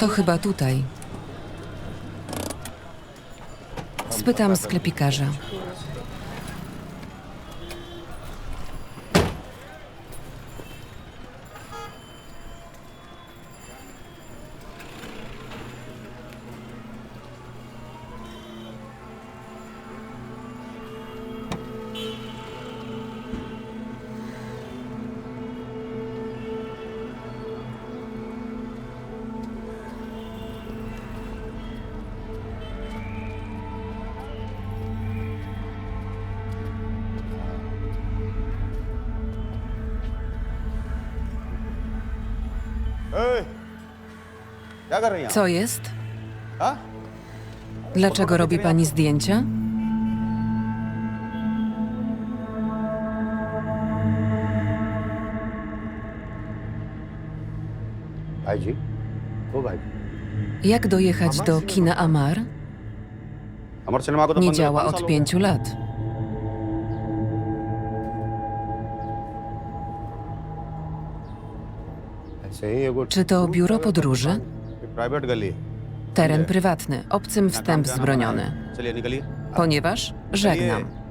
To chyba tutaj. Spytam sklepikarza. Co jest? Dlaczego robi pani zdjęcia? Jak dojechać do kina Amar? Nie działa od pięciu lat. Czy to biuro podróży? Teren prywatny, obcym wstęp zbroniony. Ponieważ żegnam.